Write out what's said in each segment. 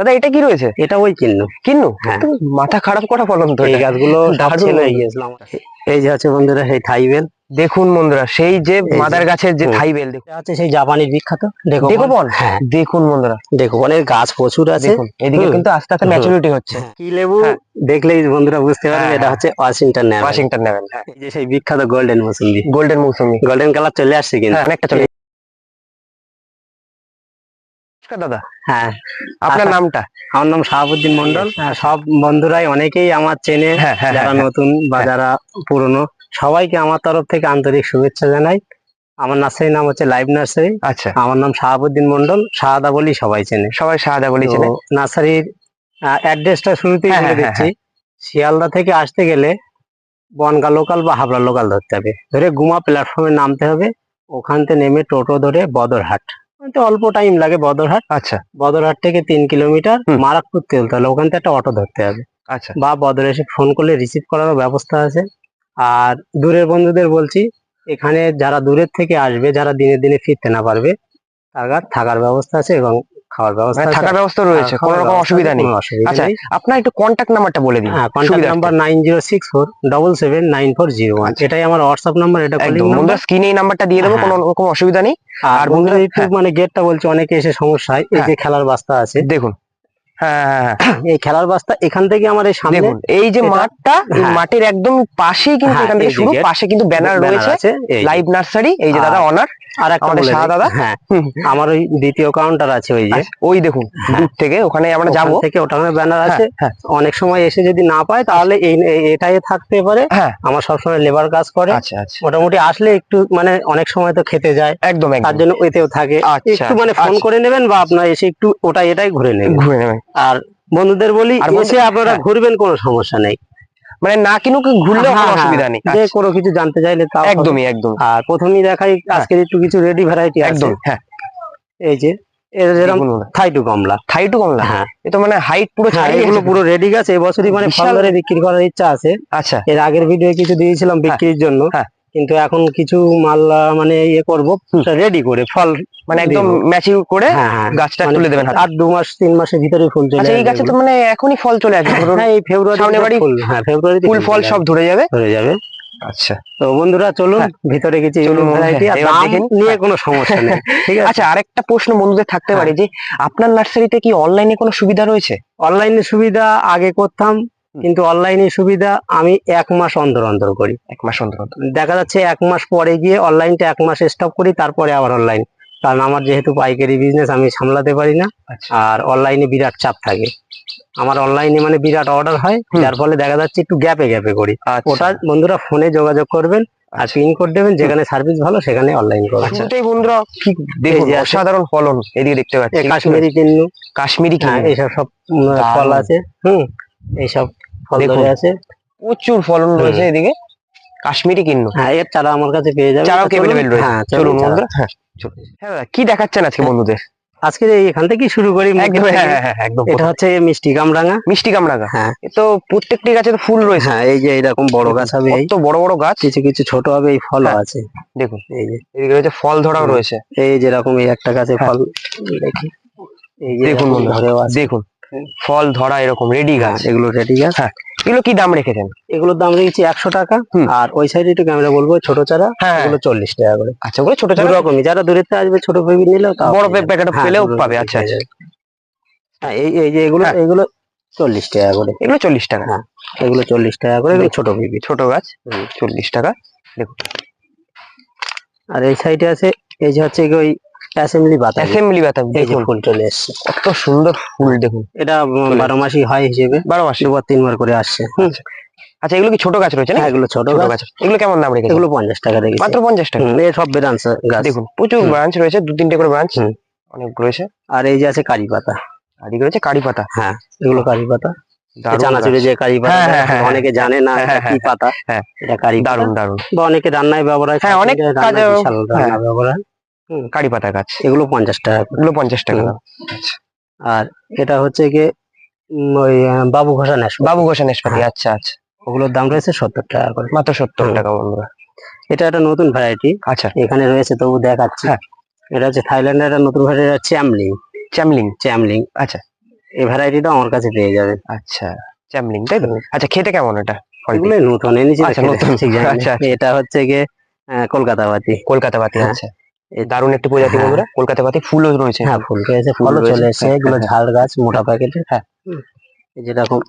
দাদা এটা কি রয়েছে? এটা ওই কিন্ন। কিন্নু? হ্যাঁ। মাথা খারাপ করা ফলন তো এই গাছগুলো। এই যে আছে বন্ধুরা সেই থাইবেল দেখুন বন্ধুরা সেই যে মাদার গাছের যে থাইবেল দেখুন। আছে সেই জাপানির বিখ্যাত দেখো ডেকোবন? হ্যাঁ। দেখুন বন্ধুরা। ডেকোবনের গাছ প্রচুর আছে। এদিকে কিন্তু আস্তে আস্তে। ম্যাচুরিটি হচ্ছে। কি লেবু? হ্যাঁ। দেখলেই বন্ধুরা বুঝতে পারবে হ্যাঁ, এটা। হচ্ছে ওয়াশিংটন নেভেল। ওয়াশিংটন এই যে সেই বিখ্যাত golden Mousumi golden Mousumi golden colour চলে আসছে কিন্তু। অনেকটা চলে নমস্কার দাদা। হ্যাঁ। আপনার আচ্ছা। নামটা? আমার নাম শাহাবুদ্দিন মন্ডল হ্যাঁ, সব বন্ধুরাই অনেকেই আমার চেনে। হ্যাঁ হ্যাঁ যারা নতুন বা। যারা পুরনো সবাইকে আমার তরফ থেকে আন্তরিক শুভেচ্ছা জানাই। আমার নার্সারির নাম হচ্ছে লাইভ নার্সারি। আচ্ছা। আমার নাম শাহাবুদ্দিন মন্ডল শাহাদা বলি সবাই চেনে। সবাই সাদা বলি চেনে। নার্সারির অ্যাড্রেসটা শুরুতেই বলে দিচ্ছি। শিয়ালদা থেকে আসতে গেলে বনগা লোকাল বা হাবড়া লোকাল ধরতে হবে। ধরে গুমা প্ল্যাটফর্মে নামতে হবে। ওখান থেকে নেমে টোটো ধরে বদরহাট। অল্প টাইম লাগে বদরহাট। আচ্ছা। বদরহাট থেকে তিন কিলোমিটার। মারাকপুর তেলতে হলে ওখান থেকে একটা অটো ধরতে হবে। আচ্ছা। বা বদরে এসে ফোন করলে রিসিভ করারও ব্যবস্থা আছে। আর দূরের বন্ধুদের বলছি এখানে যারা দূরের থেকে আসবে যারা দিনে দিনে ফিরতে না পারবে তার থাকার ব্যবস্থা আছে এবং খাওয়ার ব্যবস্থা মানে থাকার ব্যবস্থা রয়েছে আর কোনো রকম অসুবিধা নেই। আচ্ছা আপনার একটু কন্ট্যাক্ট নাম্বারটা বলে দিন হ্যাঁ contact number nine zero six four double seven nine four zero one. এটাই আমার হোয়াটসঅ্যাপ নাম্বার এটা একদম বন্ধুরা স্ক্রিনে এই নাম্বারটা দিয়ে দেবো কোনো রকম অসুবিধা নেই। আর বন্ধুরা একটু মানে গেটটা বলছে অনেকে এসে সমস্যা হয়। এই যে খেলার বাস্তা আছে। দেখুন হ্যাঁ হ্যাঁ হ্যাঁ। এই খেলার বাস্তা এখান থেকে আমার এই সামনে এই যে মাঠটা। মাঠের একদম পাশেই কিন্তু এখান থেকে শুরু। পাশে কিন্তু ব্যানার রয়েছে। লাইভ নার্সারি এই যে দাদা অনার আর একটা আমাদের বলে দাদা? হ্যাঁ আমার ওই দ্বিতীয় কাউন্টার আছে ওই যে। ওই দেখুন। দূর থেকে ওখানে আমরা যাব। থেকে ওখানে ব্যানার আছে। অনেক সময় এসে যদি না পায় তাহলে এটাই থাকতে পারে। আমার সবসময় লেবার কাজ করে। আচ্ছা আচ্ছা। মোটামুটি আসলে একটু মানে অনেক সময় তো খেতে যায়। একদম তার জন্য ওইতেও থাকে। আচ্ছা, একটু মানে ফোন আচ্ছা। করে নেবেন বা আপনার এসে একটু ওটা এটাই ঘুরে নেবেন। ঘুরে নেবেন। আর বন্ধুদের বলি এসে আপনারা হ্যাঁ। ঘুরবেন কোনো সমস্যা নেই। মানে না কিনুক ঘুরলেও হ্যাঁ, কোনো হ্যাঁ, অসুবিধা নেই। যে কোনো কিছু জানতে চাইলে তাও একদমই একদম আর প্রথমেই দেখাই আজকের একটু কিছু রেডি ভ্যারাইটি আছে। একদম হ্যাঁ। এই যে দেখুন থাইটু কমলা। কমলা? হ্যাঁ। এ তো মানে হাইট পুরো এগুলো পুরো রেডি গেছে। এবছরই মানে ফল ধরে বিক্রি করার ইচ্ছা আছে। আচ্ছা। এর আগের ভিডিও কিছু দিয়েছিলাম বিক্রির জন্য। হ্যাঁ। কিন্তু এখন কিছু মাল মানে ইয়ে করব রেডি করে ফল মানে একদম। ম্যাচিউর করে হ্যাঁ হ্যাঁ গাছটা মানে তুলে দেবেন আর দু মাস তিন মাসের ভিতরে ফুল চলে আচ্ছা এই গাছে তো মানে এখনই ফল চলে আসবে। হ্যাঁ এই ফেব্রুয়ারি ফুল হ্যাঁ ফেব্রুয়ারি ফুল ফল সব ধরে যাবে? ধরে যাবে। আচ্ছা। তো বন্ধুরা চলুন হ্যাঁ। ভিতরে কিছু। নিয়ে কোনো সমস্যা নেই ঠিক আছে? আচ্ছা আরেকটা প্রশ্ন বন্ধুদের থাকতে হ্যাঁ। পারে যে আপনার নার্সারিতে কি অনলাইনে কোনো সুবিধা রয়েছে? অনলাইনে সুবিধা আগে করতাম কিন্তু অনলাইনে সুবিধা আমি এক মাস অন্তর অন্তর করি। এক মাস অন্তর অন্তর। দেখা যাচ্ছে এক মাস পরে গিয়ে অনলাইনটা এক মাস স্টপ করি তারপরে আবার অনলাইন কারণ আমার যেহেতু পাইকারি বিজনেস আমি সামলাতে পারি না। আচ্ছা। আর অনলাইনে বিরাট চাপ থাকে। আমার অনলাইনে মানে বিরাট অর্ডার হয় যার ফলে দেখা যাচ্ছে একটু গ্যাপে গ্যাপে করি। আচ্ছা। ওটা বন্ধুরা ফোনে যোগাযোগ করবেন আর আচ্ছা। পিন কোড দেবেন যেখানে সার্ভিস ভালো সেখানে অনলাইন করবেন। শুরুতেই বন্ধুরা কি দেখুন যে অসাধারণ ফলন এদিকে দেখতে পাচ্ছি। কাশ্মীরি কিন্নু কাশ্মীরি হ্যাঁ এইসব সব ফল আছে। হুম। এইসব ফল ধরে আছে। প্রচুর ফলন রয়েছে এদিকে। কাশ্মীরি কিন্নু। হ্যাঁ এর চারা আমার কাছে পেয়ে যাবেন। চারাও তো চলুন, অ্যাভেলেবেল রয়েছে? হ্যাঁ চলুন বন্ধুরা। হ্যাঁ হ্যাঁ কি দেখাচ্ছেন আজকে বন্ধুদের? আজকে এখান থেকেই শুরু করি একদম থেকে। হ্যাঁ হ্যাঁ, হ্যাঁ এটা হচ্ছে মিষ্টি কামরাঙা। মিষ্টি কামরাঙা। হ্যাঁ। তো প্রত্যেকটি গাছে তো ফুল রয়েছে। হ্যাঁ এই যে এরকম বড় গাছ হবে এই। কত বড় বড় গাছ। কিছু কিছু ছোট হবে এই ফলও হ্যাঁ। আছে। দেখুন এই যে। এদিকে রয়েছে ফল ধরাও রয়েছে। এই যেরকম এই একটা গাছে হ্যাঁ। ফল দেখি। এই যে দেখুন দেখুন। ফল ধরা এরকম রেডি হ্যাঁ, গাছ এগুলো রেডি গাছ। হ্যাঁ। এগুলো কি দাম রেখেছেন? এগুলোর দাম রেখেছি একশো টাকা। আর ওই সাইডে একটু ক্যামেরা বলব ছোট চারা হ্যাঁ। এগুলো চল্লিশ টাকা করে। আচ্ছা ওগুলো ছোট ছোট রকমই যারা দূরের থেকে আসবে ছোট পেপি নিলেও তাও বড়। প্যাকেট হ্যাঁ, পেলেও পাবে আচ্ছা আচ্ছা। হ্যাঁ এই এই যে এগুলো হ্যাঁ। এগুলো চল্লিশ টাকা করে। এগুলো চল্লিশ টাকা? হ্যাঁ। এগুলো চল্লিশ টাকা করে এগুলো ছোট পেপি ছোট গাছ চল্লিশ টাকা দেখুন। আর এই সাইডে আছে এই যে হচ্ছে ওই অ্যাসেম্বলি বাতাবি। অ্যাসেম্বলি যে দেখুন। ফুল চলে এসছে। কত সুন্দর ফুল দেখুন। এটা বারো মাসই হয় হিসেবে। বারো মাসে দুবার তিনবার করে আসছে। আচ্ছা এগুলো কি ছোট গাছ রয়েছে না হ্যাঁ এগুলো ছোট গাছ। এগুলো কেমন দাম রেখেছে এগুলো পঞ্চাশ টাকা রেখেছি। মাত্র পঞ্চাশ টাকা। এই সব বেরান্স গাছ। দেখুন প্রচুর ব্রাঞ্চ রয়েছে দু তিনটে করে ব্রাঞ্চ। অনেক রয়েছে। আর এই যে আছে কারি পাতা। এদিকে রয়েছে কারি পাতা। হ্যাঁ এগুলো কারি পাতা। চানাচুরে যে কারি পাতা হ্যাঁ, হ্যাঁ, অনেকে জানে না কি পাতা। হ্যাঁ। এটা কারি পাতা। দারুণ দারুণ। বা অনেকে রান্নায় ব্যবহার হয় হ্যাঁ, অনেক কাজে-। ব্যবহার হয়। কারি পাতা গাছ এগুলো পঞ্চাশ টাকা এগুলো পঞ্চাশ টাকা। আচ্ছা আর এটা হচ্ছে গিয়ে ওই বাবু ঘোষা ন্যাস বাবু ঘোষা নেশপাতি হ্যাঁ। আচ্ছা আচ্ছা। ওগুলোর দাম রয়েছে সত্তর টাকা করে। মাত্র সত্তর টাকা বন্ধুরা। এটা একটা নতুন ভ্যারাইটি আচ্ছা। এখানে রয়েছে তবু দেখাচ্ছি। হ্যাঁ। এটা হচ্ছে থাইল্যান্ডের একটা নতুন ভ্যারাইটি চ্যামলিং। চ্যামলিং? চ্যামলিং। আচ্ছা। এই ভ্যারাইটিটা আমার কাছে পেয়ে যাবে। আচ্ছা চ্যামলিং তাই তো? আচ্ছা খেতে কেমন এটা? এগুলো নতুন এনেছি আচ্ছা, নতুন। আচ্ছা, আচ্ছা। এটা হচ্ছে গিয়ে কলকাতা বাতি কলকাতা বাতি হ্যাঁ। দারুণ একটি প্রজাতি হ্যাঁ। বন্ধুরা কলকাতা পাতি ফুলও রয়েছে। হ্যাঁ ফুল রয়েছে ফুল ফলও। চলে এসছে হ্যাঁ, এগুলো হ্যাঁ। ঝাড় গাছ মোটা প্যাকেটে হ্যাঁ। এই যেরকম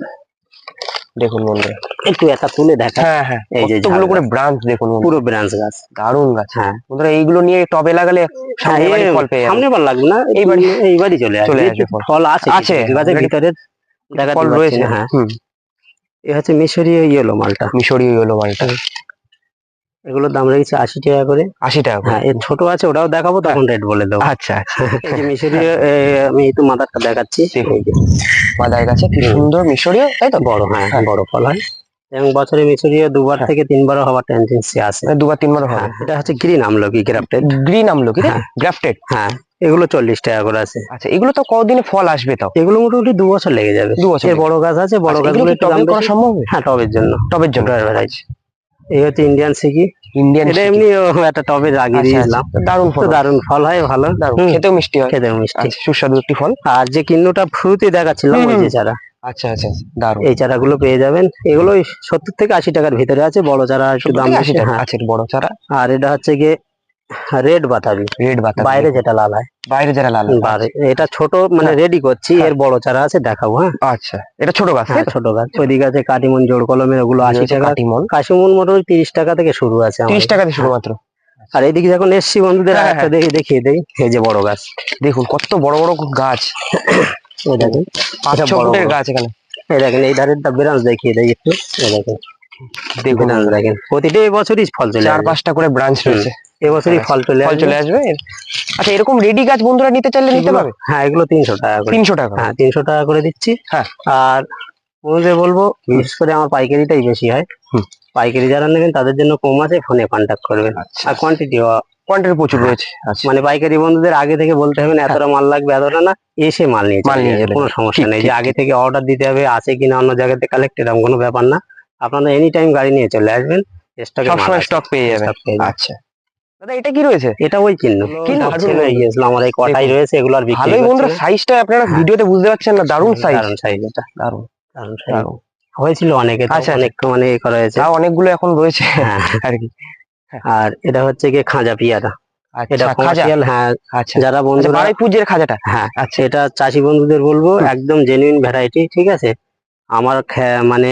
দেখুন বন্ধুরা। একটু একটা তুলে দেখা। হ্যাঁ হ্যাঁ এই যে কতগুলো করে ব্রাঞ্চ দেখুন পুরো ব্রাঞ্চ গাছ। দারুণ গাছ। হ্যাঁ। বন্ধুরা এইগুলো নিয়ে টবে লাগালে সামনে হ্যাঁ, বাড়ি ফল পেয়ে সামনে বার লাগবে না এইবারই- এইবারই এইবারই চলে আসবে। চলে এই আসবে ফল। আছে আছে, গাছের ভিতরে দেখাতে ফল রয়েছে। হ্যাঁ। হুম। এ হচ্ছে মিশরীয় ইয়েলো মালটা। মিশরীয় ইয়েলো মালটা। এগুলোর দাম রেখেছে আশি টাকা করে। আশি টাকা। হ্যাঁ এর ছোট আছে ওটাও দেখাবো তখন রেট বলে দেবো। আচ্ছা। এই যে মিশরীয় আমি একটু মাথাটা দেখাচ্ছি। মাদার গাছে কি সুন্দর মিশরীয় তাই তো বড় হ্যাঁ হ্যাঁ। বড় ফল হয়। এবং বছরে মিশরীয় দুবার থেকে তিনবার হওয়ার টেন্ডেন্সি আছে। দুবার তিনবার হ্যাঁ এটা হচ্ছে গ্রিন আমলকি গ্রাফটেড গ্রিন আমলকি হ্যাঁ। গ্রাফটেড হ্যাঁ এগুলো চল্লিশ টাকা করে আছে। আচ্ছা এগুলো তো কতদিনে ফল আসবে তাও? এগুলো মোটামুটি দু বছর লেগে যাবে। দু বছর বড় গাছ আছে বড় আচ্ছা, বেশি। সম্ভব? হ্যাঁ টবের জন্য। টবের জন্য। এই হচ্ছে ইন্ডিয়ান সিকি ইন্ডিয়ান এটা এমনি একটা টবে লাগিয়ে দিয়েছিলাম। দারুণ ফল। দারুণ দারুণ ফল হয় ভালো খেতেও মিষ্টি হয়। খেতেও মিষ্টি। আচ্ছা সুস্বাদু একটি ফল। আর যে কিন্নুটা ফ্রুতি দেখাচ্ছিলাম ওই যে চারা। আচ্ছা আচ্ছা দারুণ। এই চারাগুলো পেয়ে যাবেন। এগুলো সত্তর থেকে আশি টাকার ভিতরে আছে বড় চারা একটু দাম বেশি। হ্যাঁ। আছে বড় চারা। আর এটা হচ্ছে গিয়ে রেড বাতাবি। রেড বাতাবি। বাইরে যেটা লাল হয়। বাইরে যারা লাল এটা ছোট মানে রেডি করছি হ্যাঁ। এর বড় চারা আছে দেখাবো হ্যাঁ। আচ্ছা এটা ছোট গাছ হ্যাঁ ছোট গাছ। ওইদিকে আছে কাটিমন জোড় কলমের ওগুলো আশি টাকা। কাটিমন। কাশিমন মোটামুটি তিরিশ টাকা থেকে শুরু আছে। তিরিশ টাকা দিয়ে শুধুমাত্র আর এইদিকে যখন এসছি বন্ধুদের হ্যাঁ, একটা দেখে দেখিয়ে দেই। এই যে বড় গাছ। দেখুন কত বড় বড় গাছ। এই দেখেন। পাঁচ ছ বড় ফুটের গাছ এখানে। এই দেখেন এই ধারেরটা ব্রাঞ্চ দেখিয়ে দেয় একটু। এই দেখেন। দেখুন। দেখেন। প্রতিটা বছরই ফল চলে চার পাঁচটা করে ব্রাঞ্চ রয়েছে। এবছরই ফল চলে ফল চলে আসবে। আচ্ছা এরকম রেডি গাছ বন্ধুরা নিতে চাইলে নিতে পারবে? হ্যাঁ এগুলো তিনশো টাকা করে। তিনশো টাকা হ্যাঁ তিনশো টাকা করে দিচ্ছি। হ্যাঁ। আর বন্ধুদের বলব বিশেষ করে আমার পাইকারিটাই বেশি হয়। পাইকারি যারা নেবেন তাদের জন্য কম আছে ফোনে কন্ট্যাক্ট করবেন। আচ্ছা। আর কোয়ান্টিটিও কোয়ান্টিটি প্রচুর রয়েছে। আচ্ছা। মানে পাইকারি বন্ধুদের আগে থেকে বলতে হবে না এতটা মাল লাগবে এতটা না এসে মাল নিয়ে মাল নিয়ে কোনো সমস্যা নেই। যে আগে থেকে অর্ডার দিতে হবে আছে কিনা অন্য জায়গাতে কালেক্ট এরকম কোনো ব্যাপার না। আপনারা এনি টাইম গাড়ি নিয়ে চলে আসবেন স্টক পেয়ে যাবে আচ্ছা। দাদা এটা কি রয়েছে? এটা ওই চিহ্ন হয়ে গিয়েছিল। আমার এই কটাই রয়েছে এগুলো আর বিক্রি ভালোই বন্ধুরা সাইজটা আপনারা হ্যাঁ। ভিডিওতে বুঝতে পারছেন না দারুণ সাইজ দারুণ সাইজ এটা। দারুণ। দারুণ সাইজ হয়েছিল অনেকে আচ্ছা, অনেক মানে এ করা হয়েছে। অনেকগুলো এখন রয়েছে হ্যাঁ। আর কি। আর এটা হচ্ছে গিয়ে খাঁজা পিয়ারা। এটা আচ্ছা কমার্শিয়াল হ্যাঁ। আচ্ছা। যারা আচ্ছা বন্ধুরা বারাইপুর যে খাজাটা? হ্যাঁ আচ্ছা। এটা চাষি বন্ধুদের বলব একদম জেনুইন ভ্যারাইটি ঠিক আছে? আমার মানে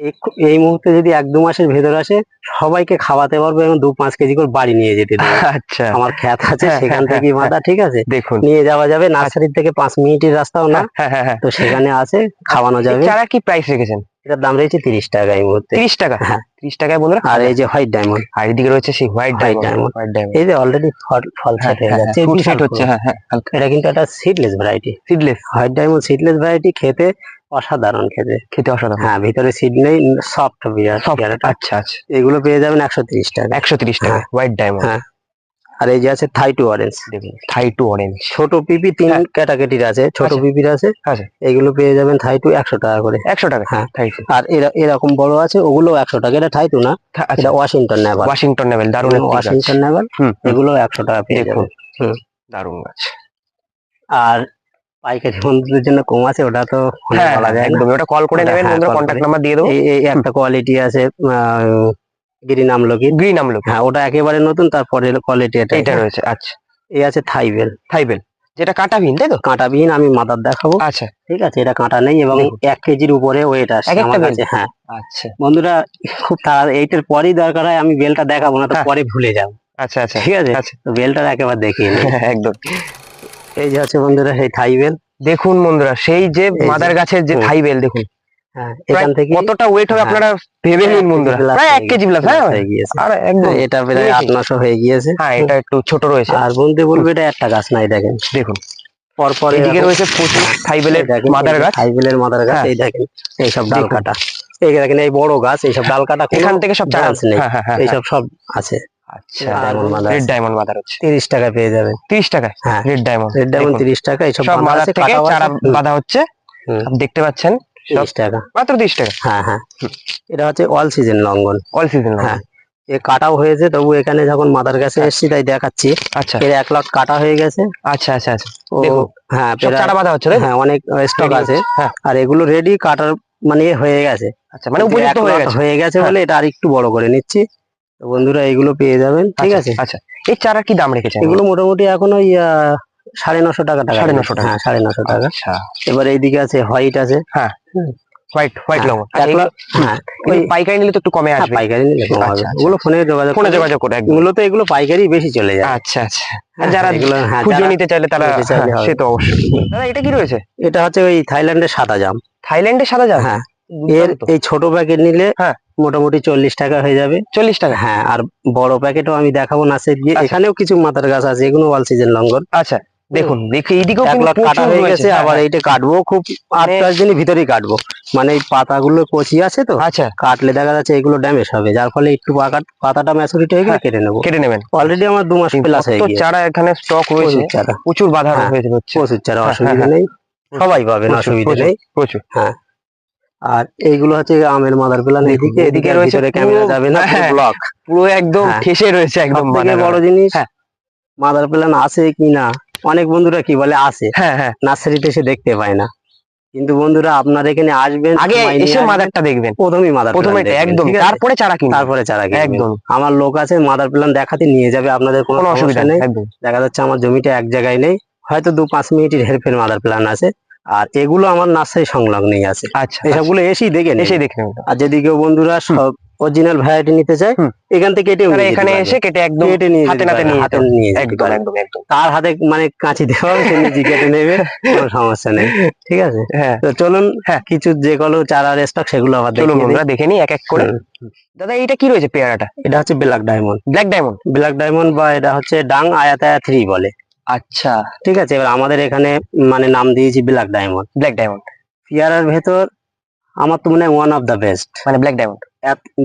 এই- মুহূর্তে যদি এক দু মাসের ভেতর আসে সবাইকে খাওয়াতে পারব এবং দু পাঁচ কেজি করে বাড়ি নিয়ে যেতে আচ্ছা। আমার খ্যাত আছে হ্যাঁ, সেখান হ্যাঁ, থেকে হ্যাঁ, বাঁধা ঠিক আছে? দেখুন। নিয়ে যাওয়া যাবে নার্সারি থেকে পাঁচ মিনিটের রাস্তাও না। হ্যাঁ হ্যাঁ হ্যাঁ তো সেখানে আছে খাওয়ানো যাবে। চারা কি প্রাইস রেখেছেন? এটার দাম রয়েছে তিরিশ টাকা এই মুহূর্তে। তিরিশ টাকা? হ্যাঁ। তিরিশ টাকায় বন্ধুরা আর এই যে হোয়াইট ডায়মন্ড আর এদিকে রয়েছে সেই হোয়াইট ডায়মন্ড হোয়াইট ডায়মন্ড এই যে অলরেডি ফল ফল সেট হয়ে যাচ্ছে হচ্ছে হ্যাঁ হ্যাঁ এটা কিন্তু একটা seedless variety seedless white diamond seedless variety খেতে অসাধারণ খেতে। খেতে অসাধারণ। হ্যাঁ ভিতরে সিড নেই সফট বিয়ার আচ্ছা আচ্ছা। এগুলো পেয়ে যাবেন একশো তিরিশ টাকা। একশো তিরিশ টাকা হ্যাঁ। হোয়াইট ডায়মন্ড হ্যাঁ। আর এই যে আছে থাই টু অরেঞ্জ দেখুন থাই টু অরেঞ্জ ছোট পিপি তিন। ক্যাটাগরির আছে ছোট। পিপির আছে। এগুলো পেয়ে যাবেন থাই টু একশো টাকা করে। একশো টাকা হ্যাঁ। থাই টু আর এরা- এরকম বড় আছে ওগুলো একশো টাকা। এটা থাই টু না আচ্ছা। এটা ওয়াশিংটন নেভাল ওয়াশিংটন দারুণ একটি গাছ। ওয়াশিংটন নেভাল এগুলো একশো টাকা পেয়ে যাবেন। দারুণ গাছ। আর পাইকারি বন্ধুদের জন্য কম আছে ওটা তো হ্যাঁ বলা যায় না। একদম ওটা কল করে নেবেন হ্যাঁ, বন্ধুরা কন্ট্যাক্ট নাম্বার দিয়ে দেবো। এই একটা কোয়ালিটি আছে গ্রিন আমলকি। গ্রিন আমলকি। হ্যাঁ ওটা একেবারে নতুন তারপরে কোয়ালিটি এটা। এইটা রয়েছে আচ্ছা। এই আছে থাইবেল। থাইবেল যেটা কাটা ভিন তাই তো? কাঁটাবিহীন আমি মাদার দেখাবো। আচ্ছা। ঠিক আছে এটা কাঁটা নেই এবং এক কেজির উপরে ওয়েট একটা আমার কাছে হ্যাঁ। আচ্ছা। বন্ধুরা খুব তাড়া এইটার পরেই দরকার হয় আমি বেলটা দেখাবো না তো হ্যাঁ। পরে ভুলে যাব। আচ্ছা আচ্ছা। ঠিক আছে? আচ্ছা। তো বেলটা একেবারে দেখিয়ে নিই। একদম। এই যে আছে বন্ধুরা এই থাইবেল দেখুন বন্ধুরা সেই যে মাদার গাছের যে থাইবেল দেখুন। হ্যাঁ এখান থেকে কতটা ওয়েট হবে হ্যাঁ। আপনারা ভেবে নিন বন্ধুরা। plus প্রায় এক হয়ে কেজি প্লাস হ্যাঁ? গিয়েছে। আর একদম। এটা প্রায় আট নশো হয়ে গিয়েছে। হ্যাঁ এটা একটু ছোট রয়েছে। আর বন্ধু বলবে এটা একটা গাছ নাই দেখেন। দেখুন। পরপর এদিকে এরকম- রয়েছে প্রচুর থাইবেলের এই মাদার গাছ। থাইবেলের মাদার গাছ। এই দেখেন এইসব ডাল। কাটা এই দেখেন এই বড় গাছ এইসব ডাল কাটা এখান থেকে সব চারা নেই। এইসব সব আছে। আচ্ছা আর মাদার রেড ডায়মন্ড মাদার হচ্ছে। তিরিশ টাকা পেয়ে যাবেন। তিরিশ টাকায় হ্যাঁ রেড ডায়মন্ড রেড ডায়মন্ড তিরিশ টাকা সব বাঁধা মাদার থেকে কাটাও চারা বাঁধা হচ্ছে। দেখতে পাচ্ছেন? টাকা। মাত্র টাকা। হ্যাঁ হ্যাঁ। এটা হচ্ছে অল সিজন লঙ্ঘন অল সিজন হ্যাঁ এ কাটাও হয়েছে তবু এখানে যখন মাদার কাছে এসেছি তাই দেখাচ্ছি। আচ্ছা। এর এক লাখ কাটা হয়ে গেছে। আচ্ছা আচ্ছা আচ্ছা। হ্যাঁ চারা বাঁধা হচ্ছে হ্যাঁ অনেক স্টক আছে। হ্যাঁ। আর এগুলো রেডি কাটার মানে হয়ে গেছে। আচ্ছা মানে উপযুক্ত হয়ে গেছে। হয়ে গেছে হ্যাঁ। বলে এটা আর একটু বড় করে নিচ্ছি। বন্ধুরা এগুলো পেয়ে যাবেন ঠিক আচ্ছা, আছে? আচ্ছা। এই চারার কি দাম রেখেছেন? এগুলো মোটামুটি এখন ওই সাড়ে নশো টাকা টাকা। সাড়ে নশো টাকা। হ্যাঁ সাড়ে নশো টাকা। আচ্ছা। এবার এইদিকে আছে হোয়াইট আছে। হোয়াইট হোয়াইট হ্যাঁ, লবণ। হ্যাঁ ওই পাইকারি নিলে তো একটু কমে হ্যাঁ, আসবে। পাইকারি নিলে কম হবে আচ্ছা, আচ্ছা। ওগুলো ফোনে যোগাযোগ ফোনে যোগাযোগ করে মূলত এগুলো পাইকারি বেশি চলে যায়। আচ্ছা আচ্ছা। আর হ্যাঁ, যারা হ্যাঁ, নিতে চাইলে তারা হ্যাঁ। সে তো অবশ্যই। দাদা এটা কি রয়েছে? এটা হচ্ছে ওই থাইল্যান্ডের সাদা জাম। থাইল্যান্ডের সাদা জাম? হ্যাঁ। এর এই ছোট প্যাকেট নিলে হ্যাঁ। মোটামুটি চল্লিশ টাকা হয়ে যাবে। চল্লিশ টাকা। হ্যাঁ আর বড় প্যাকেটও আমি দেখাবো না সে গিয়ে। আচ্ছা। এখানেও কিছু মাথার গাছ আছে এগুলো অল সিজন লঙ্গর আচ্ছা দেখুন দেখি এইদিকেও কাটা হয়ে গেছে হ্যাঁ, আবার হ্যাঁ। এইটা কাটবো। খুব আট দশ দিনের ভিতরেই কাটবো। মানে এই পাতাগুলো কচি আছে তো? আচ্ছা। কাটলে দেখা যাচ্ছে এগুলো ড্যামেজ হবে যার ফলে একটু পাতাটা ম্যাচুরিটি হয়ে গেলে হ্যাঁ, কেটে নেব। কেটে নেবেন। অলরেডি আমার দু মাস প্লাস হয়ে গিয়েছে। চারা এখানে স্টক রয়েছে? প্রচুর চারা। প্রচুর বাধা হ্যাঁ, হয়েছে প্রচুর চারা হ্যাঁ, অসুবিধা হ্যাঁ, নেই। সবাই পাবেন অসুবিধা নেই। প্রচুর। আর এইগুলো হচ্ছে আমের মাদার প্লান এদিকে এদিকে রয়েছে ক্যামেরা যাবে না? হ্যাঁ, ব্লক পুরো একদম হ্যাঁ। ঠেসে রয়েছে একদম বানানো। বড় জিনিস হ্যাঁ। মাদার প্লান আছে কি না? অনেক বন্ধুরা কি বলে আছে। হ্যাঁ হ্যাঁ। নার্সারিতে এসে দেখতে পায় না। কিন্তু বন্ধুরা আপনার এখানে আসবেন আগে এসে মাদারটা দেখবেন। প্রথমেই মাদার প্রথমে একদম। তারপরে চারা কিনবেন। তারপরে চারা কিনবেন। একদম। আমার লোক আছে মাদার প্ল্যান দেখাতে নিয়ে যাবে আপনাদের কোনো অসুবিধা নেই দেখা যাচ্ছে আমার জমিটা এক জায়গায় নেই। হয়তো দু পাঁচ মিনিটের হেরফের মাদার প্ল্যান আছে। আর এগুলো আমার নার্সারি সংলগ্নই আছে। আচ্ছা এসবগুলো এসেই দেখে এসে এসে দেখে আর যদি কেউ বন্ধুরা সব অরিজিনাল ভ্যারাইটি নিতে চায় এখান থেকে কেটে এখানে এসে কেটে একদম কেটে নিয়ে হাতে নাতে নিয়ে হাতে নিয়ে একদম একদম একদম। তার হাতে মানে কাঁচি দেওয়া হবে, সে নিজে কেটে নেবে কোনো সমস্যা নেই। ঠিক আছে? হ্যাঁ। তো চলুন হ্যাঁ। কিছু যে কোনো চারার স্টক সেগুলো আবার চলুন। বন্ধুরা দেখে নিই এক এক করে। দাদা এটা কি রয়েছে পেয়ারাটা? এটা হচ্ছে black diamond black diamond black diamond বা এটা হচ্ছে ডাং আয়াতায়া থ্রি বলে। আচ্ছা ঠিক আছে এবার আমাদের এখানে মানে নাম দিয়েছি ব্ল্যাক ডায়মন্ড ব্ল্যাক ডায়মন্ড পেয়ারার ভেতর আমার তো মনে হয় ওয়ান অফ দ্য বেস্ট মানে ব্ল্যাক ডায়মন্ড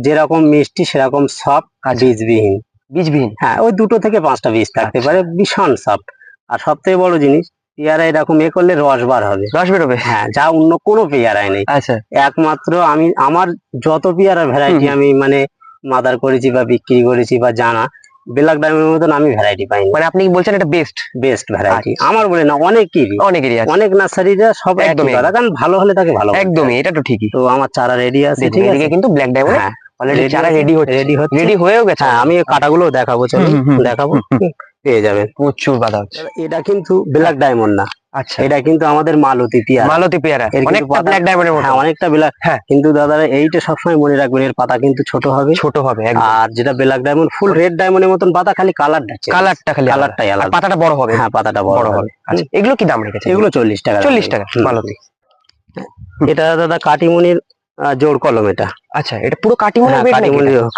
যেরকম মিষ্টি সেরকম সফট আর বীজবিহীন। বীজবিহীন? হ্যাঁ ওই দুটো থেকে পাঁচটা বীজ থাকতে আচ্ছা। পারে ভীষণ সফট আর সব থেকে বড় জিনিস পেয়ারা এরকম এ করলে রস বার হবে। রস বেরোবে? হ্যাঁ যা অন্য কোনো পেয়ারায় নেই। আচ্ছা। একমাত্র আমি আমার যত পেয়ারার ভ্যারাইটি আমি মানে মাদার করেছি বা বিক্রি করেছি বা জানা ব্ল্যাক ডায়মন্ডের মতন আমি ভ্যারাইটি পাইনি। মানে আপনি বলছেন এটা বেস্ট বেস্ট ভ্যারাইটি। আমার বলে না অনেকেরই। অনেকেরই আছে। অনেক নার্সারিরা সব একদমই কারণ ভালো হলে তাকে ভালো একদমই এটা তো ঠিকই। তো আমার চারা রেডি আছে ঠিক আছে? কিন্তু ব্ল্যাক ডায়মন্ড হ্যাঁ অলরেডি চারা রেডি হচ্ছে। রেডি হচ্ছে। রেডি হয়েও গেছে। হ্যাঁ আমি কাটাগুলো দেখাবো চলুন দেখাবো। পেয়ে যাবেন। প্রচুর বাধা হচ্ছে। এটা কিন্তু ব্ল্যাক ডায়মন্ড না। আচ্ছা। এটা কিন্তু আমাদের মালতী পেয়ারা। মালতি পেয়ারা। অনেকটা পাতা- ব্ল্যাক ডায়মন্ডের মতো। হ্যাঁ অনেকটা ব্ল্যাক হ্যাঁ। কিন্তু দাদা এইটা সবসময় মনে রাখবেন এর পাতা কিন্তু ছোট হবে। ছোট হবে আর যেটা ব্ল্যাক ডায়মন্ড ফুল রেড ডায়মন্ডের মতন পাতা খালি কালারটা কালারটা খালি। কালারটাই আলাদা। পাতাটা বড় হবে। হ্যাঁ পাতাটা বড় হবে। আচ্ছা এগুলো কি দাম রেখেছে এগুলো চল্লিশ টাকা। চল্লিশ টাকা মালতি মালতী। এটা দাদা কাটিমনির জোড় কলম এটা। আচ্ছা এটা পুরো কাটিমনের হ্যাঁ বেড নাকি?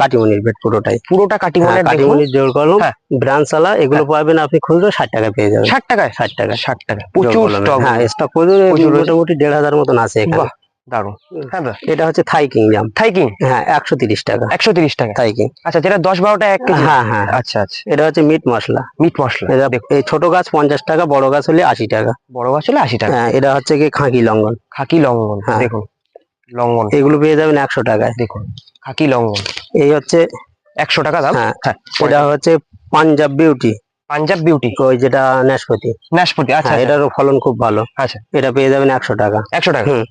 কাটিমনির বেড পুরোটাই। পুরোটা হ্যাঁ, কাটিমনের দেখুন কাটিমনির জোড় কলম হ্যাঁ। ব্রাঞ্চ আলা এগুলো পাবেন আপনি খুচরো ষাট টাকা পেয়ে যাবেন। ষাট টাকায়? ষাট টাকা ষাট টাকা প্রচুর স্টক হ্যাঁ স্টক প্রচুর। মোটামুটি দেড় হাজার মতন আছে এখানে। বাহ দারুণ হ্যাঁ এটা হচ্ছে থাই কিংজাম থাইকিং হ্যাঁ একশো তিরিশ টাকা। একশো তিরিশ টাকা। থাই কিং আচ্ছা যেটা দশ বারোটা এক কেজি। হ্যাঁ হ্যাঁ। আচ্ছা আচ্ছা। এটা হচ্ছে মিট মশলা। মিট মশলা এটা এই ছোট গাছ পঞ্চাশ টাকা বড় গাছ হলে আশি টাকা। বড় গাছ হলে আশি টাকা। হ্যাঁ এটা হচ্ছে কি খাঁকি লঙ্গন। খাকি লঙ্গন হ্যাঁ। দেখুন। লঙ্ঘন এগুলো পেয়ে যাবেন একশো টাকায়। দেখুন খাকি লঙ্ঘন এই হচ্ছে একশো টাকা দাম? হ্যাঁ হ্যাঁ। এটা হচ্ছে পাঞ্জাব বিউটি। পাঞ্জাব বিউটি? ওই যেটা নাশপাতি নাশপাতি আচ্ছা হ্যাঁ এটারও ফলন খুব ভালো। আচ্ছা। এটা পেয়ে যাবেন একশো টাকা। একশো টাকা? হুম।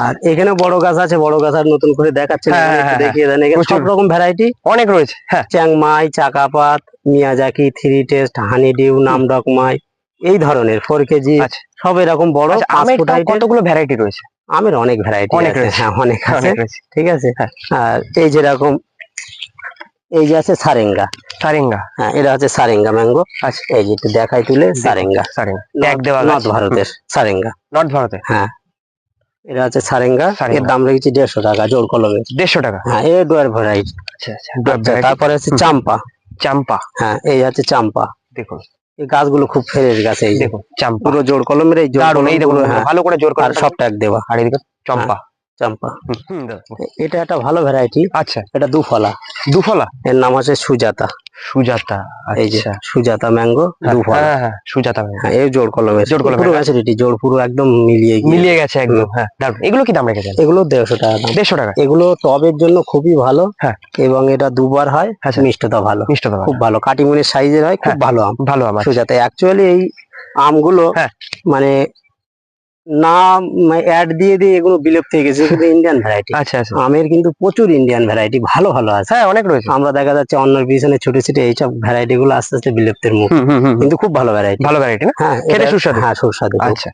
আর এখানে বড় গাছ আছে বড় গাছ আর নতুন করে দেখাচ্ছে হ্যাঁ। দেখিয়ে দেন। এখানে সব রকম ভ্যারাইটি অনেক রয়েছে হ্যাঁ। Chiang Mai Chakapat Miyazaki three taste honey dew Nam Dok Mai এই ধরনের ফোর কেজি আচ্ছা। সব এরকম বড় আচ্ছা, কতগুলো ভ্যারাইটি রয়েছে? আমের অনেক ভ্যারাইটি অনেক হ্যাঁ অনেক আছে। ঠিক আছে। হ্যাঁ। আর এই যেরকম এই যে আছে সারেঙ্গা। সারেঙ্গা। হ্যাঁ এটা হচ্ছে সারেঙ্গা ম্যাঙ্গো। আচ্ছা। এই যে একটু দেখাই তুলে সারেঙ্গা। সারেঙ্গা। নর্থ ভারতের সারেঙ্গা। নর্থ ভারতে হ্যাঁ। এটা হচ্ছে সারেঙ্গা। সারেঙ্গা। এর দাম রেখেছি দেড়শো টাকা জোর কলমে। দেড়শো টাকা। হ্যাঁ এ ডোয়ার ভ্যারাইটি আচ্ছা আচ্ছা তারপরে হচ্ছে চাম্পা। চাম্পা। হ্যাঁ এই হচ্ছে চাম্পা। দেখুন। এই গাছগুলো খুব ফ্রেশ গাছ এই দেখো দেখুন চাম্পা। পুরো জোর কলমের এই জোর কলম হ্যাঁ। ভালো করে জোর করে আর সব ট্যাগ দেওয়া আর এদিকে চম্পা। চাম্পা। এটা একটা ভালো ভ্যারাইটি আচ্ছা। এটা দুফলা। দুফলা? এর নাম আছে সুজাতা। সুজাতা এই যে আচ্ছা। সুজাতা ম্যাঙ্গো হ্যাঁ, হ্যাঁ হ্যাঁ সুজাতা হ্যাঁ এই জোড় কলমের, পুরো। ম্যাচুরিটি জোড় পুরো একদম মিলিয়ে গিয়ে। মিলিয়ে গেছে একদম হ্যাঁ এগুলো কি দাম রেখেছেন? এগুলো দেড়শো টাকা দাম। দেড়শো টাকা। এগুলো টবের জন্য খুবই ভালো। হ্যাঁ। এবং এটা দুবার হয় স্যার। মিষ্টতা ভালো। মিষ্ট দাম খুব ভালো। কাটিমুনির সাইজের হয় খুব। ভালো আম। ভালো আমার সুজাতা অ্যাকচুয়ালি এই আমগুলো। মানে অ্যাড দিয়ে দিয়ে এগুলো বিলুপ্ত হয়ে গেছে। কিন্তু ইন্ডিয়ান ভ্যারাইটি আচ্ছা আচ্ছা। আমের কিন্তু প্রচুর ইন্ডিয়ান ভ্যারাইটি ভালো ভালো আছে। হ্যাঁ অনেক রয়েছে। আমরা দেখা যাচ্ছে অন্য পিছনে ছোট ছোট এইসব ভ্যারাইটি গুলো আস্তে আস্তে বিলুপ্তের মুখ। কিন্তু খুব ভালো ভ্যারাইটি ভালো ভ্যারাইটি না? হ্যাঁ খেতে সুস্বাদু? হ্যাঁ সুস্বাদু। আচ্ছা।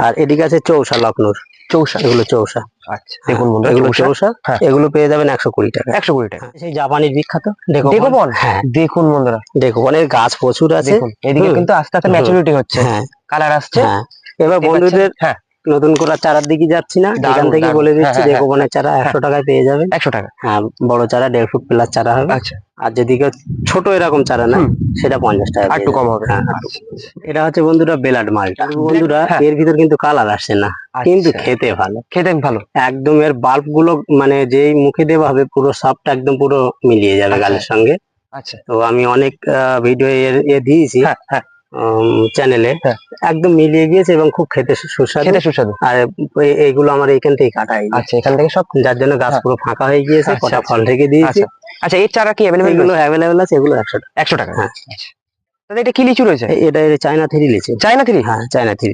আর এদিকে আছে চৌসা লক্ষ্ণৌর চৌষা? এগুলো চৌসা আচ্ছা। দেখুন বন্ধুরা এগুলো চৌষা? চৌসা হ্যাঁ। এগুলো পেয়ে যাবেন একশো কুড়ি টাকা। একশো কুড়ি টাকা। সেই জাপানির বিখ্যাত দেখো ডেকোবন? হ্যাঁ। দেখুন বন্ধুরা। দেখুন অনেক গাছ প্রচুর আছে। এদিকে কিন্তু আস্তে আস্তে। ম্যাচুরিটি হচ্ছে। হ্যাঁ। কালার আসছে। হ্যাঁ। এবার বন্ধুদের হ্যাঁ। নতুন করে চারার দিকে যাচ্ছি না এখান থেকে বলে দিচ্ছি হ্যাঁ, হ্যাঁ, দেখো বনের চারা একশো টাকায় পেয়ে যাবে। একশো টাকা। হ্যাঁ বড় চারা দেড় ফুট প্লাস চারা হবে। আচ্ছা। আর যদি কেউ ছোট এরকম চারা না সেটা পঞ্চাশ টাকা একটু কম হবে। হ্যাঁ, এটা হচ্ছে বন্ধুরা বেলাড মালটা। বন্ধুরা হ্যাঁ। এর ভিতর কিন্তু কালার আসছে না কিন্তু আচ্ছা। খেতে ভালো। খেতে ভালো। একদম এর বাল্বগুলো মানে যেই মুখে দেওয়া হবে পুরো সাপটা একদম পুরো মিলিয়ে যাবে আচ্ছা। গালের সঙ্গে। আচ্ছা। তো আমি অনেক ভিডিও এর এ দিয়েছি। হ্যাঁ হ্যাঁ। চ্যানেলে। একদম মিলিয়ে গিয়েছে এবং খুব খেতে সুস্বাদু। খেতে সুস্বাদু। আর এইগুলো আমার এখান থেকে কাটাই। আচ্ছা এখান থেকে সব যার জন্য গাছ হ্যাঁ। পুরো ফাঁকা হয়ে গিয়েছে আচ্ছা, কটা আচ্ছা। ফল থেকে দিয়েছে। আচ্ছা আচ্ছা এর চারা কি অ্যাভেলেবেল এগুলো অ্যাভেলেবেল আছে এগুলো একশো টাকা। একশো টাকা। হ্যাঁ। এটা কি লিচু রয়েছে? এটা চায়না থ্রি লিচু। China three? হ্যাঁ চায়না থ্রি।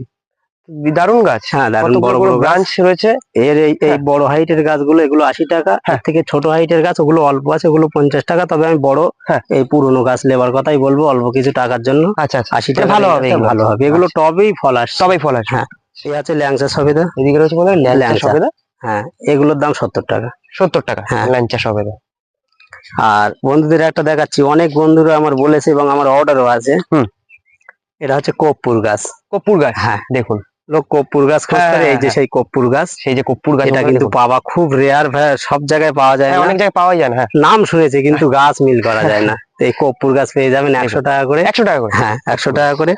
দারুণ গাছ। হ্যাঁ কত বড় বড় ব্রাঞ্চ রয়েছে। এর এই এই হ্যাঁ। বড় হাইটের গাছগুলো এগুলো আশি টাকা। হ্যাঁ। এর থেকে ছোট হাইটের গাছ ওগুলো অল্প আছে ওগুলো পঞ্চাশ টাকা। তবে আমি বড় হ্যাঁ। এই পুরনো গাছ লেবার কথাই বলব অল্প কিছু টাকার জন্য। আচ্ছা আচ্ছা। আশি টাকা ভালো হবে ভালো হবে। এগুলো টবেই ফল আসছে। সবাই ফল আছে হ্যাঁ। এই আছে ল্যাংচা সবেদা। এদিকে রয়েছে বন্ধুরা ল্যাংচা। সবেদা? হ্যাঁ এগুলোর দাম সত্তর টাকা। সত্তর টাকা হ্যাঁ। ল্যাংচা সবেদা। আর বন্ধুদের একটা দেখাচ্ছি। অনেক বন্ধুরা আমার বলেছে এবং আমার অর্ডারও আছে। হুম। এটা হচ্ছে কপ্পুর গাছ। কপ্পুর গাছ? হ্যাঁ। দেখুন। লোক কপ্পুর গাছ হ্যাঁ, করে এই যে হ্যাঁ। সেই কপ্পুর গাছ সেই যে কপ্পুর গাছ এটা কিন্তু পাওয়া খুব রেয়ার সব জায়গায় পাওয়া যায় হ্যাঁ, না। অনেক জায়গায় পাওয়া যায় না হ্যাঁ। নাম শুনেছে কিন্তু গাছ মিল করা যায় না। এই কপ্পুর গাছ পেয়ে যাবেন একশো টাকা করে। একশো টাকা করে। হ্যাঁ একশো টাকা করে।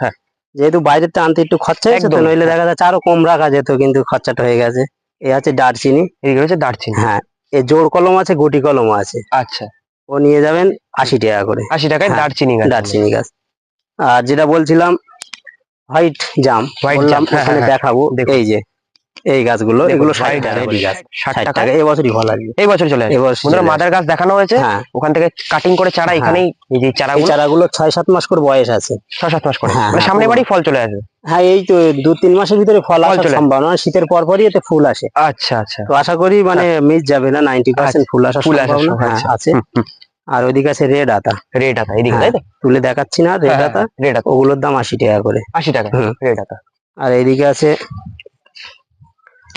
যেহেতু বাইরের আনতে একটু খরচা হয়েছে তো নইলে দেখা যাচ্ছে আরও কম রাখা যেত কিন্তু খরচাটা হয়ে গেছে। এই আছে দারচিনি। এদিকে রয়েছে দারচিনি। হ্যাঁ এই জোড় কলম আছে গুটি কলম আছে। আচ্ছা। ও নিয়ে যাবেন আশি টাকা করে। আশি টাকায় দারচিনি গাছ। দারচিনি গাছ। আর যেটা বলছিলাম হোয়াইট জাম White বললাম হ্যাঁ, ওখানে হ্যাঁ, দেখাবো। এই যে এই গাছগুলো এগুলো ষাট টাকা। করে গাছ ষাট টাকা। টাকা এবছরই ফল আসবে। এই বছর চলে আসবে। মাদার গাছ দেখানো হয়েছে। হ্যাঁ। ওখান থেকে কাটিং করে চারা হ্যাঁ। এখানেই এই যে এই চারাগুলো ছয় সাত মাস করে বয়স আছে। ছ সাত মাস করে। হ্যাঁ, মানে সামনে বাড়ি ফল চলে আসবে। হ্যাঁ এই তো দু তিন মাসের ভিতরে ফল আসার আসে। সম্ভাবনা। শীতের পর পরই এতে ফুল আসে। আচ্ছা আচ্ছা। তো আশা করি মানে মিস যাবে না নাইনটি পার্সেন্ট ফুল আসার আচ্ছা, ফুল আছে। আর ওইদিকে আছে রেড আতা। রেড আতা এদিকে হ্যাঁ, তাই তো তুলে দেখাচ্ছি না রেড আতা। রেড আতা। ওগুলোর দাম আশি টাকা করে। আশি টাকা। রেড আতা। আর এইদিকে আছে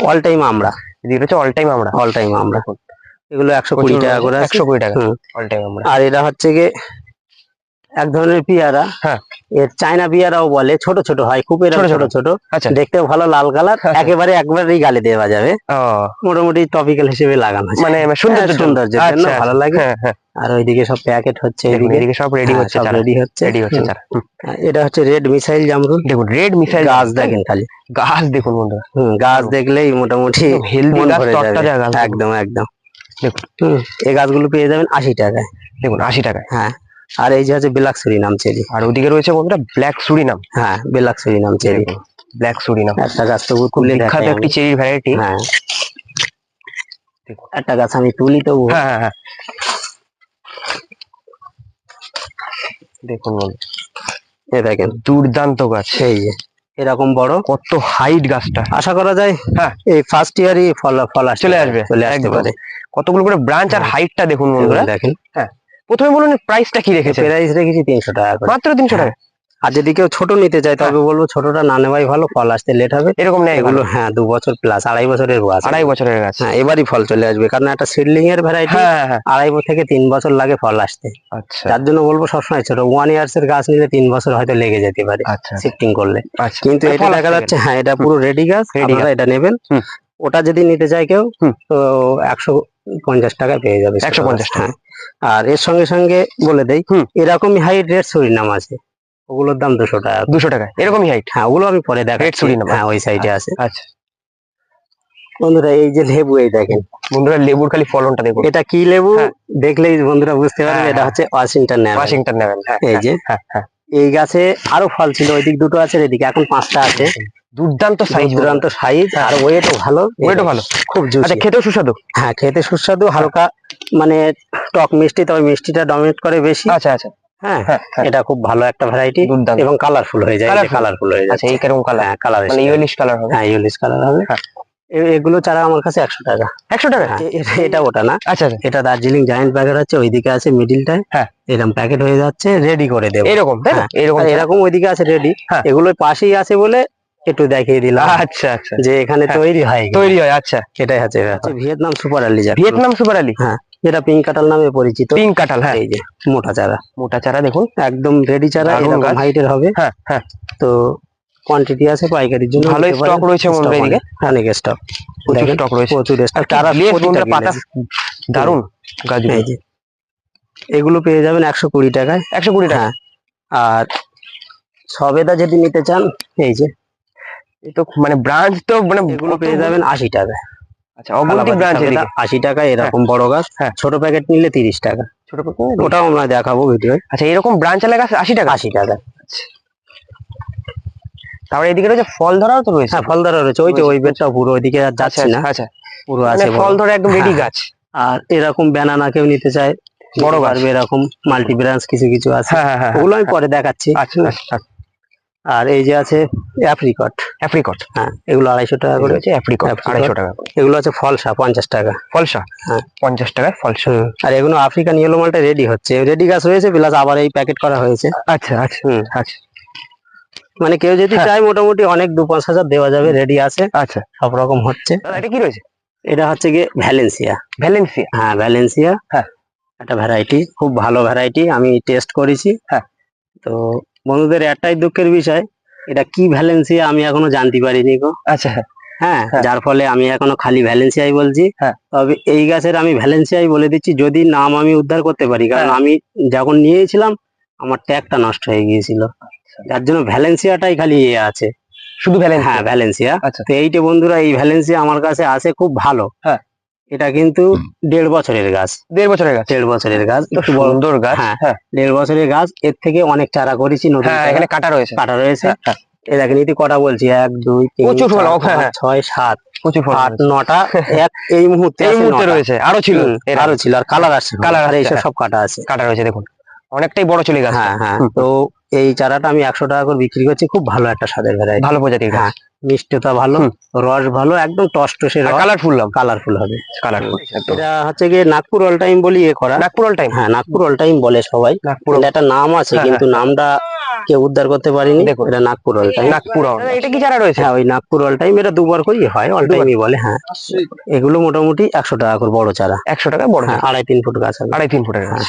অল টাইম আমরা। এদিকে হচ্ছে অল টাইম আমরা। অল টাইম আমরা এগুলো একশো কুড়ি টাকা করে একশো কুড়ি টাকা। অল টাইম আমরা। আর এটা হচ্ছে গিয়ে এক ধরনের পিয়ারা। হ্যাঁ। এর চায়না পিয়ারাও বলে ছোট ছোট হয় খুব এরকম ছোট ছোট। আচ্ছা। দেখতেও ভালো লাল কালার। হ্যাঁ। একেবারে একবারেই গালে দেওয়া যাবে। মোটামুটি টপিক্যাল হিসেবে লাগানো মানে হ্যাঁ। সৌন্দর্যের জন্য। আচ্ছা, ভালো লাগে। হ্যাঁ হ্যাঁ। আর ওইদিকে সব প্যাকেট হচ্ছে এদিকে সব রেডি হ্যাঁ, হচ্ছে রেডি হচ্ছে। রেডি হচ্ছে। হ্যাঁ, এটা হচ্ছে রেড মিসাইল জামরুল। দেখুন রেড মিসাইল গাছ দেখেন খালি। গাছ দেখুন বন্ধুরা। গাছ দেখলেই মোটামুটি হেলদি গাছ ভরে তরতাজা গাছ একদম একদম। দেখুন। হুম, এই গাছগুলো পেয়ে যাবেন আশি টাকায়। দেখুন আশি টাকায়। হ্যাঁ। আর এই যে আছে বেলাক্সুরি নাম চেরি। আর ওদিকে রয়েছে বন্ধুরা ব্ল্যাক সুরিনাম হ্যাঁ বেলাক্সুরি নাম চেরি। ব্ল্যাক সুরিনাম একটা গাছ তো খুব তুলে বিখ্যাত একটি। চেরির ভ্যারাইটি হ্যাঁ। একটা গাছ আমি তুলি তো হ্যাঁ হ্যাঁ হ্যাঁ। দেখুন এ দেখেন। দুর্দান্ত গাছ। এই যে এরকম বড়। কত হাইট গাছটা। আশা করা যায় হ্যাঁ। এই ফার্স্ট ইয়ারই ফল ফল চলে আসবে, চলে আসতে। পারে। কতগুলো করে ব্রাঞ্চ আর হ্যাঁ। হাইটটা দেখুন বন্ধুরা। দেখেন। প্রথমে বলুন প্রাইসটা কি রেখেছে প্রাইস রেখেছি তিনশো টাকা করে। মাত্র তিনশো টাকা? আর যদি কেউ ছোট নিতে চায় তবে বলব ছোটটা না নেওয়াই ভালো ফল আসতে লেট হবে। এরকম নেই এগুলো হ্যাঁ দু বছর প্লাস আড়াই বছরের গাছ আড়াই বছরের গাছ। হ্যাঁ এবারই ফল চলে আসবে কারণ একটা সিডলিং এর ভ্যারাইটি হ্যাঁ হ্যাঁ, হ্যাঁ। আড়াই বছর থেকে তিন বছর লাগে ফল আসতে। আচ্ছা। যার জন্য বলব সবসময় ছোট। ওয়ান ইয়ার্স এর গাছ নিলে তিন বছর হয়তো লেগে যেতে পারে আচ্ছা। শিফটিং করলে। আচ্ছা। কিন্তু এটা দেখা যাচ্ছে হ্যাঁ এটা পুরো রেডি গাছ আপনারা এটা নেবেন। ওটা যদি নিতে চায় কেউ তো একশো পঞ্চাশ টাকা পেয়ে যাবে 150 গাছ। হ্যাঁ আর এর সঙ্গে সঙ্গে বলে দেই এরকমই হাইট রেড সরিনাম আছে। ওগুলোর দাম দুশো টাকা। দুশো টাকা। এরকমই হাইট হ্যাঁ ওগুলো আমি পরে দেখাচ্ছি। সুরিনাম, হ্যাঁ ওই সাইডে আছে। আচ্ছা। বন্ধুরা এই যে লেবু এই দেখেন। বন্ধুরা লেবুর খালি ফলনটা দেখুন। এটা কি লেবু? হ্যাঁ। দেখলেই বন্ধুরা বুঝতে পারবে হ্যাঁ, এটা। হচ্ছে ওয়াশিংটন নেভেল ওয়াশিংটন হ্যাঁ এই যে। হ্যাঁ হ্যাঁ। এই গাছে আরও ফল ছিল ওইদিক দুটো আছে এদিকে এখন পাঁচটা আছে। দুর্দান্ত সাইজ দুরান্ত সাইজ আর ওয়েটও ভালো। ওয়েটও ভালো। খুব আচ্ছা খেতেও সুস্বাদু? হ্যাঁ খেতে সুস্বাদু হালকা মানে টক মিষ্টি তবে মিষ্টিটা ডমিনেট করে বেশি। আচ্ছা আচ্ছা। হ্যাঁ হ্যাঁ হ্যাঁ। এটা খুব ভালো একটা ভ্যারাইটি দুর্দান্ত। এবং কালারফুল হয়ে যায় কালারফুল হয়ে আচ্ছা যাচ্ছে। এই কেরকম কালার হ্যাঁ কালার মানে ইয়েলিশ কালার হবে। হ্যাঁ ইউলিশ কালার হবে। হ্যাঁ। এগুলো চারা আমার কাছে একশো টাকা। একশো টাকা? এটা ওটা না। আচ্ছা আচ্ছা। এটা দার্জিলিং জায়েন্ট প্যাকেট আছে ওইদিকে আছে মিডিলটায় হ্যাঁ। এরকম প্যাকেট হয়ে যাচ্ছে রেডি করে দেবো। এরকম হ্যাঁ। এরকম এরকম ওইদিকে আছে রেডি। এগুলো পাশেই আছে বলে একটু দেখিয়ে দিলাম। আচ্ছা আচ্ছা। যে এখানে হ্যাঁ। তৈরি হয়। তৈরি হয় আচ্ছা। এটাই হচ্ছে ব্যাপার। ভিয়েতনাম সুপার আলি যাক ভিয়েতনাম সুপার আলি? হ্যাঁ যেটা পিঙ্ক কাটাল নামে পরিচিত। পিঙ্ক কাঁঠাল হ্যাঁ। এই যে মোটা চারা। মোটা চারা দেখুন। একদম রেডি চারা এরকম। হাইটের হবে। হ্যাঁ হ্যাঁ। তো কোয়ান্টিটি আছে পাইকারির জন্য ভালো পারেন। রয়েছে মনে হয়। অনেক- স্টক প্রচুর স্টক রয়েছে। প্রচুর। আর চারা পাতা। দারুণ গাছ এই যে এগুলো পেয়ে যাবেন একশো কুড়ি টাকায়। একশো কুড়ি টাকা। হ্যাঁ আর সবেদা যদি নিতে চান এই যে তো মানে ব্রাঞ্চ তো মানে এগুলো পেয়ে যাবেন আশি টাকা আচ্ছা অবন্তি ব্রাঞ্চ এদিকে। আশি টাকা এরকম বড় গাছ হ্যাঁ। ছোট প্যাকেট নিলে তিরিশ টাকা। ছোট পাতা। ওটাও আমরা দেখাবো ভিডিও আচ্ছা এরকম ব্রাঞ্চ এলাকা আশি টাকা? আশি টাকা। তারপরে এদিকে রয়েছে ফল ধরাও তো রয়েছে? হ্যাঁ ফল ধরা রয়েছে। ওই যে ওই বেডটা পুরো ওইদিকে আর আচ্ছা যাচ্ছি না। আচ্ছা পুরো মানে আছে ফল। ধরে একদম রেডি হ্যাঁ। গাছ। আর এরকম ব্যানানা কেউ নিতে চায় বড় গাছ। পারবে এরকম মাল্টি ব্রাঞ্চ কিছু কিছু আছে। হ্যাঁ হ্যাঁ হ্যাঁ। ওগুলো আমি পরে দেখাচ্ছি। আচ্ছা আচ্ছা। আর এই যে আছে অ্যাপ্রিকট অ্যাপ্রিকট হ্যাঁ এগুলো আড়াইশো টাকা করে রয়েছে অ্যাপ্রিকট আড়াইশো টাকা এগুলো আছে ফলসা পঞ্চাশ টাকা। ফলসা? হ্যাঁ। পঞ্চাশ টাকায় ফলসা। আর এগুলো আফ্রিকান ইয়েলো মালটা রেডি হচ্ছে। রেডি গাছ হয়েছে প্লাস আবার এই প্যাকেট করা হয়েছে। আচ্ছা আচ্ছা হুম। আচ্ছা। মানে কেউ যদি হ্যাঁ। চায় মোটামুটি অনেক দু পাঁচ হাজার দেওয়া যাবে রেডি আছে। আচ্ছা। সব রকম হচ্ছে। এটা কি রয়েছে? এটা হচ্ছে গিয়ে ভ্যালেন্সিয়া ভ্যালেন্সিয়া হ্যাঁ ভ্যালেন্সিয়া হ্যাঁ। একটা ভ্যারাইটি খুব ভালো ভ্যারাইটি আমি টেস্ট করেছি। হ্যাঁ। তো বন্ধুদের একটাই দুঃখের বিষয় এটা কি ভ্যালেন্সিয়া আমি এখনও জানতে পারিনি গো। আচ্ছা। হ্যাঁ হ্যাঁ। যার ফলে আমি এখনও খালি ভ্যালেন্সিয়াই বলছি। হ্যাঁ। তবে এই গাছের আমি ভ্যালেন্সিয়াই বলে দিচ্ছি যদি নাম আমি উদ্ধার করতে পারি কারণ হ্যাঁ। আমি যখন নিয়েছিলাম আমার ট্যাগটা নষ্ট হয়ে গিয়েছিল। যার জন্য ভ্যালেন্সিয়াটাই খালি ইয়ে আছে। শুধু ভ্যালেন্সিয়া হ্যাঁ ভ্যালেন্সিয়া আচ্ছা। তো এইটা বন্ধুরা এই ভ্যালেন্সিয়া আমার কাছে আছে খুব ভালো। হ্যাঁ। এটা কিন্তু দেড় বছরের গাছ। দেড় বছরের গাছ। দেড় বছরের গাছ একটু সুন্দর গাছ। হ্যাঁ। হ্যাঁ দেড় বছরের গাছ এর থেকে অনেক চারা করেছি নতুন হ্যাঁ এখানে কাটা রয়েছে। কাটা রয়েছে। হ্যাঁ, হ্যাঁ। দেখেন ইতি কটা বলছি? এক দুই তিন প্রচুর ফল। ছয় সাত প্রচুর ফল আট নটা এক এই মুহূর্তে এই মুহূর্তে রয়েছে আরও ছিল। এর আরও ছিল আর কালার আসছে কালার আসছে, এইসব। সব কাটা আছে। কাটা রয়েছে দেখুন। অনেকটাই বড় চলে গাছ। হ্যাঁ হ্যাঁ। তো এই চারাটা আমি একশো টাকা করে বিক্রি করছি খুব ভালো একটা স্বাদের ভ্যারাইটি ভালো প্রজাতির হ্যাঁ, মিষ্টতা ভালো রস ভালো একদম টসটসে কালারফুল কালারফুল হবে। কালারফুল এটা হচ্ছে গিয়ে নাগপুর অল টাইম বলি এ করা। নাগপুর অল টাইম হ্যাঁ নাগপুর অল টাইম বলে সবাই। নাগপুর। এটা একটা নাম আছে হ্যাঁ, কিন্তু নামটা কেউ উদ্ধার করতে পারিনি। দেখুন। এটা Nagpur all time Nagpur time। এটা কি যারা রয়েছে? হ্যাঁ ওই নাগপুর অল টাইম এটা দুবার করেই হয় অল টাইমই বলে হ্যাঁ। এগুলো মোটামুটি একশো টাকা করে বড় চারা। একশো টাকা বড় হ্যাঁ আড়াই তিন ফুট গাছ আড়াই তিন ফুটের গাছ।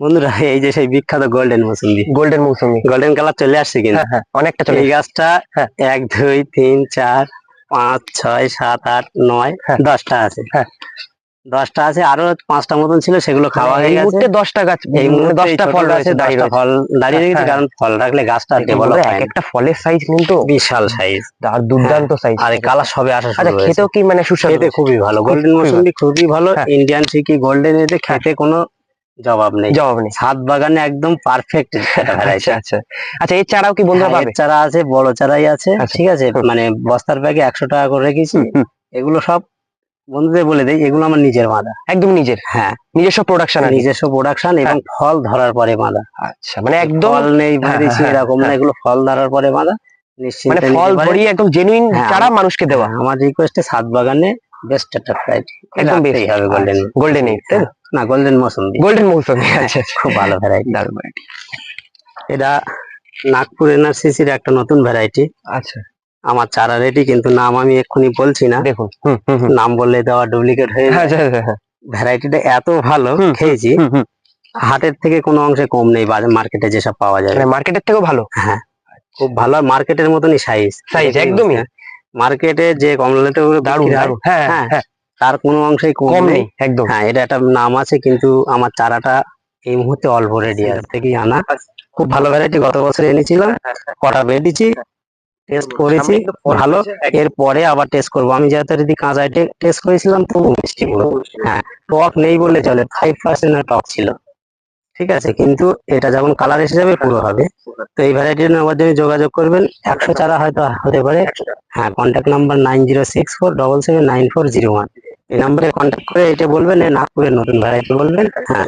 বন্ধুরা এই যে সেই বিখ্যাত golden Mousumi. Golden Mousumi. Golden colour চলে আসছে কিন্তু। হ্যাঁ হ্যাঁ অনেকটা চলে এই গাছটা হ্যাঁ। এক দুই তিন চার পাঁচ ছয় সাত আট নয়। দশটা আছে। দশটা আছে আরও পাঁচটা মতন ছিল সেগুলো খাওয়া হয়ে গেছে। দশটা গাছ এই মুহূর্তে দশটা ফল রয়েছে দাঁড়িয়ে দশটা ফল দাঁড়িয়ে হ্যাঁ। কারণ ফল রাখলে গাছটা ডেভেলপ হয় একটা ফলের সাইজ কিন্তু বিশাল সাইজ আর দুর্দান্ত সাইজ আর কালার সবে আসা আচ্ছা শুরু হয়েছে। খেতেও কি মানে সুস্বাদু? খেতে খুবই ভালো। গোল্ডেন মৌসুমি খুবই ভালো। ইন্ডিয়ান সিকি গোল্ডেন এতে খেতে কোনো জবাব নেই। জবাব নেই। ছাদ বাগানে একদম পারফেক্ট আচ্ছা আচ্ছা আচ্ছা। এই চারাও কি বন্ধুরা পাবে? চারা আছে বড় চারাই আছে আচ্ছা। ঠিক আছে? মানে বস্তার ব্যাগে একশো টাকা করে রেখেছি। এগুলো সব বন্ধুদের বলে দেই এগুলো আমার নিজের মাদা। একদম নিজের? হ্যাঁ। নিজস্ব প্রোডাকশন নিজস্ব প্রোডাকশন এবং ফল ধরার পরে মাদা। আচ্ছা মানে একদম ফল নেই হ্যাঁ, বলে হ্যাঁ, এরকম না হ্যাঁ। এগুলো ফল ধরার পরে মাদা। মানে ফল। ধরিয়ে একদম জেনুইন হ্যাঁ, চারা মানুষকে দেওয়া। হ্যাঁ, আমার রিকোয়েস্টে সাত বাগানে বেস্ট একটা ভ্যারাইটি একদম বেশ হবে গোল্ডেন গোল্ডেন এইট তাই না গোল্ডেন মৌসুমি। গোল্ডেন মৌসুমি আচ্ছা আচ্ছা। খুব ভালো ভ্যারাইটি দারুণ variety। এটা নাগপুর এনআরসিসির একটা নতুন ভ্যারাইটি আচ্ছা। আমার চারা রেডি কিন্তু নাম আমি এক্ষুনি বলছি না। দেখুন নাম বললে দেওয়া ডুপ্লিকেট হয়ে যায়। আচ্ছা আচ্ছা। ভ্যারাইটিটা এত ভালো খেয়েছি। হাটের থেকে কোনো অংশে কম নেই বাজার মার্কেটে যেসব পাওয়া যায়। মার্কেটের থেকেও ভালো? হ্যাঁ। খুব ভালো মার্কেটের মতনই সাইজ সাইজ একদমই। মার্কেটে যে কমলাতে দারুণ দারুণ। হ্যাঁ হ্যাঁ, হ্যাঁ। তার কোনো অংশেই কম নেই। একদম। হ্যাঁ এটা একটা নাম আছে কিন্তু আমার চারাটা এই মুহূর্তে অল্প রেডি আছে। থেকেই আনা? খুব ভালো ভ্যারাইটি গত বছর এনেছিলাম। কটা বেডিছি টেস্ট করেছি ভালো। এরপরে আবার টেস্ট করব। আমি যেহেতু যথারীতি কাঁচায় টেস্ট করেছিলাম তবু মিষ্টি হ্যাঁ টক নেই বললে চলে ফাইভ পার্সেন্ট টক ছিল। ঠিক আছে কিন্তু এটা যখন কালার এসে যাবে পুরো হবে। তো এই ভ্যারাইটি নেওয়ার জন্য যোগাযোগ করবেন। একশো চারা হয়তো হতে পারে। হ্যাঁ contact number nine zero six four double seven nine four zero one এই নাম্বারে কন্ট্যাক্ট করে এটা বলবেন নাগপুরের নতুন ভ্যারাইটি বলবেন হ্যাঁ।